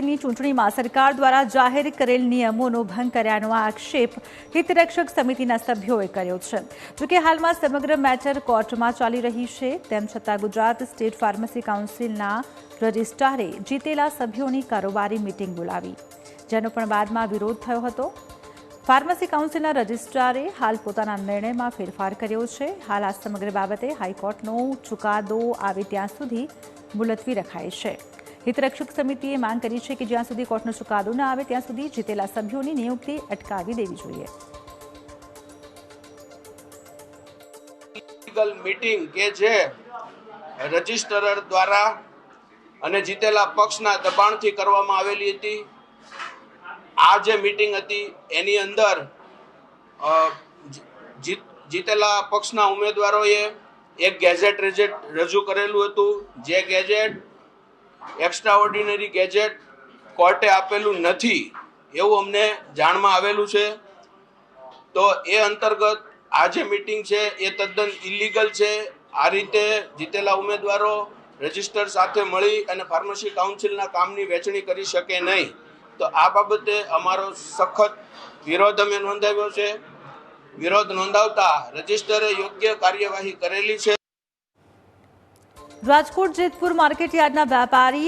કાઉન્સિલની ચૂંટણીમાં સરકાર દ્વારા જાહેર કરેલ નિયમોનો ભંગ કર્યાનો આક્ષેપ હિતરક્ષક સમિતિના સભ્યોએ કર્યો છે. જોકે હાલમાં સમગ્ર મેટર કોર્ટમાં ચાલી રહી છે. તેમ છતાં ગુજરાત સ્ટેટ ફાર્મસી કાઉન્સિલના રજિસ્ટ્રારે જીતેલા સભ્યોની કારોબારી મિટિંગ બોલાવી. જેનો પણ બાદમાં વિરોધ થયો હતો. ફાર્મસી કાઉન્સિલના રજિસ્ટ્રારે હાલ પોતાના નિર્ણયમાં ફેરફાર કર્યો છે. હાલ આ સમગ્ર બાબતે હાઈકોર્ટનો ચુકાદો આવે ત્યાં સુધી મુલતવી રખાય છે. હિતરક્ષક સમિતિએ માંગ કરી છે કે જ્યાં સુધી કોર્ટનો ચુકાદો ન આવે, ત્યાં સુધી જીતેલા સભ્યોની નિયુક્તિ અટકાવી દેવી જોઈએ. મીટિંગ કે જે રજિસ્ટ્રર દ્વારા અને જીતેલા પક્ષના દબાણથી કરવામાં આવેલી હતી. આ જે મીટિંગ હતી, એની અંદર જીતેલા પક્ષના ઉમેદવારોએ એક ગેઝેટ રેજેટ રજૂ કરેલું હતું. જે ગેજેટ એક્સ્ટ્રા ઓર્ડિનરી ગેજેટ કોર્ટે આપેલું નથી એવું અમને જાણમાં આવેલું છે. તો એ અંતર્ગત આ જે મિટિંગ છે, એ તદ્દન ઇલીગલ છે. આ રીતે જીતેલા ઉમેદવારો રજિસ્ટર સાથે મળી અને ફાર્મસી કાઉન્સિલના કામની વહેંચણી કરી શકે નહીં. તો આ બાબતે અમારો સખત વિરોધ અમે નોંધાવ્યો છે. વિરોધ નોંધાવતા રજિસ્ટરે યોગ્ય કાર્યવાહી કરેલી છે. રાજકોટ જેતપુર માર્કેટયાર્ડના વેપારી